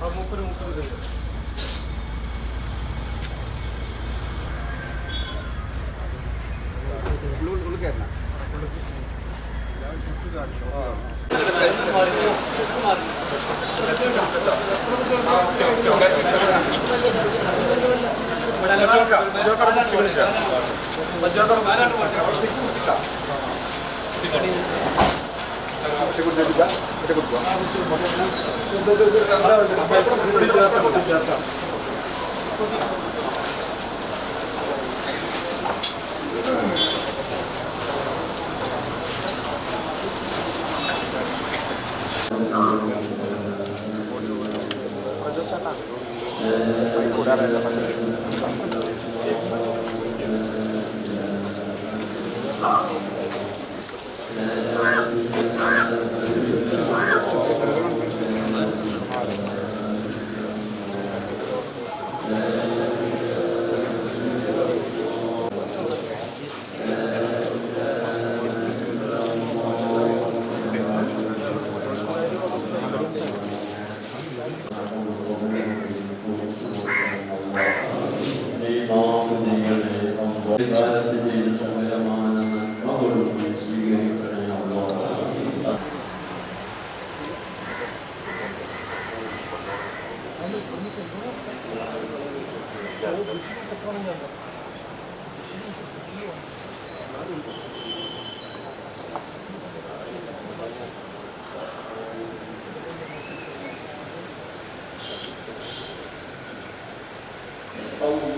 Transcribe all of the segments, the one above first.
മുപ്പത് മുപ്പത് kilo ചോക്കാം ചോക്കാം security చేద్దా ఇక్కడ కొట్టుకో ప్రజసన్న కూడా Amen. Oh.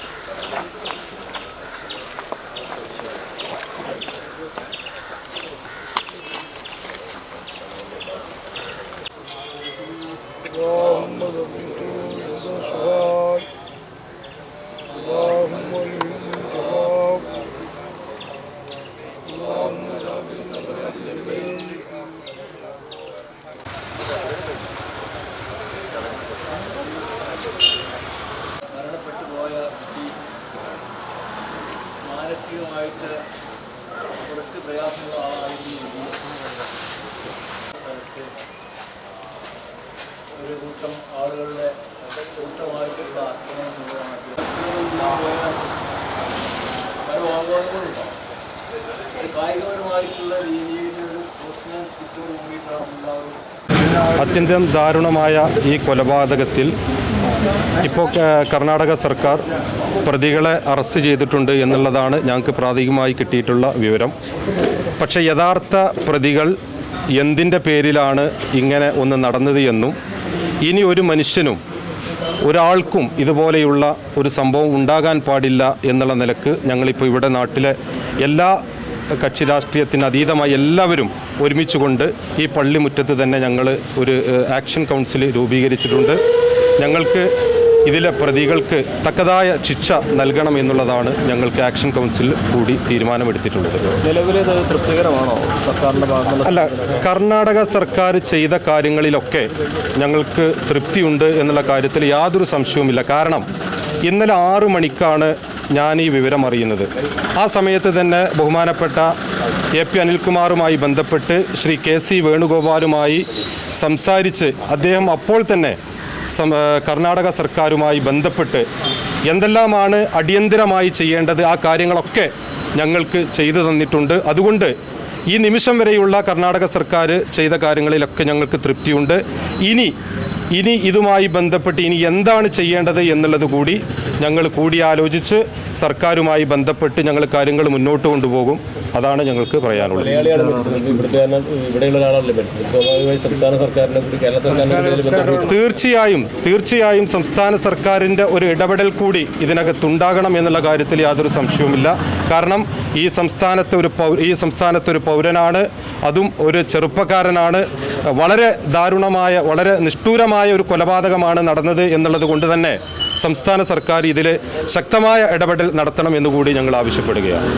മാനസികമായിട്ട് കുറച്ച് പ്രയാസമുള്ള ആളായിരുന്നു സ്ഥലത്ത് ഒരു കൂട്ടം ആളുകളുടെ കൂട്ടമായിട്ടുള്ള ആക്രമണം പല ആഘാതങ്ങളുണ്ടാവും ഒരു കായികപരമായിട്ടുള്ള രീതിയിൽ ഒരു സ്പോർട്സ്മാൻ സ്പിറ്റോട് കൂടിയിട്ടാണ് എല്ലാവരും അത്യന്തം ദാരുണമായ ഈ കൊലപാതകത്തിൽ ഇപ്പോൾ കർണാടക സർക്കാർ പ്രതികളെ അറസ്റ്റ് ചെയ്തിട്ടുണ്ട് എന്നുള്ളതാണ് ഞങ്ങൾക്ക് പ്രാഥമികമായി കിട്ടിയിട്ടുള്ള വിവരം. പക്ഷേ യഥാർത്ഥ പ്രതികൾ എന്തിന്റെ പേരിലാണ് ഇങ്ങനെ ഒന്ന് നടന്നത് എന്നും ഇനി ഒരു മനുഷ്യനും ഒരാൾക്കും ഇതുപോലെയുള്ള ഒരു സംഭവം ഉണ്ടാകാൻ പാടില്ല എന്നുള്ള നിലയ്ക്ക് ഞങ്ങളിപ്പോൾ ഇവിടെ നാട്ടിലെ എല്ലാ കക്ഷി രാഷ്ട്രീയത്തിന് അതീതമായി എല്ലാവരും ഒരുമിച്ചുകൊണ്ട് ഈ പള്ളിമുറ്റത്ത് തന്നെ ഞങ്ങൾ ഒരു ആക്ഷൻ കൗൺസിൽ രൂപീകരിച്ചിട്ടുണ്ട്. ഞങ്ങൾക്ക് ഇതിലെ പ്രതികൾക്ക് തക്കതായ ശിക്ഷ നൽകണം എന്നുള്ളതാണ് ഞങ്ങൾക്ക് ആക്ഷൻ കൗൺസിൽ കൂടി തീരുമാനമെടുത്തിട്ടുള്ളത്. തൃപ്തികരമാണോ സർക്കാരിന്റെ അല്ല കർണാടക സർക്കാർ ചെയ്ത കാര്യങ്ങളിലൊക്കെ ഞങ്ങൾക്ക് തൃപ്തിയുണ്ട് എന്നുള്ള കാര്യത്തിൽ യാതൊരു സംശയവുമില്ല. കാരണം ഇന്നലെ ആറു മണിക്കാണ് ഞാൻ ഈ വിവരം അറിയുന്നത്. ആ സമയത്ത് തന്നെ ബഹുമാനപ്പെട്ട എ പി അനിൽകുമാറുമായി ബന്ധപ്പെട്ട് ശ്രീ കെ സി വേണുഗോപാലുമായി സംസാരിച്ച് അദ്ദേഹം അപ്പോൾ തന്നെ കർണാടക സർക്കാരുമായി ബന്ധപ്പെട്ട് എന്തെല്ലാമാണ് അടിയന്തിരമായി ചെയ്യേണ്ടത് ആ കാര്യങ്ങളൊക്കെ ഞങ്ങൾക്ക് ചെയ്തു തന്നിട്ടുണ്ട്. അതുകൊണ്ട് ഈ നിമിഷം വരെയുള്ള കർണാടക സർക്കാർ ചെയ്ത കാര്യങ്ങളിലൊക്കെ ഞങ്ങൾക്ക് തൃപ്തിയുണ്ട്. ഇനി ഇനി ഇതുമായി ബന്ധപ്പെട്ട് ഇനി എന്താണ് ചെയ്യേണ്ടത് എന്നുള്ളത് കൂടി ഞങ്ങൾ കൂടിയാലോചിച്ച് സർക്കാരുമായി ബന്ധപ്പെട്ട് ഞങ്ങൾ കാര്യങ്ങൾ മുന്നോട്ട് കൊണ്ടുപോകും. അതാണ് ഞങ്ങൾക്ക് പറയാനുള്ളത്. തീർച്ചയായും തീർച്ചയായും സംസ്ഥാന സർക്കാരിന്റെ ഒരു ഇടപെടൽ കൂടി ഇതിനകത്തുണ്ടാകണം എന്നുള്ള കാര്യത്തിൽ യാതൊരു സംശയവുമില്ല. കാരണം ഈ സംസ്ഥാനത്തെ ഒരു പൗ ഈ സംസ്ഥാനത്തെ ഒരു പൗരനാണ് അതും ഒരു ചെറുപ്പക്കാരനാണ്. വളരെ ദാരുണമായ വളരെ നിഷ്ഠൂരമായ ഒരു കൊലപാതകമാണ് നടന്നത് എന്നുള്ളത് കൊണ്ട് തന്നെ സംസ്ഥാന സർക്കാർ ഇതിൽ ശക്തമായ ഇടപെടൽ നടത്തണം എന്നുകൂടി ഞങ്ങൾ ആവശ്യപ്പെടുകയാണ്.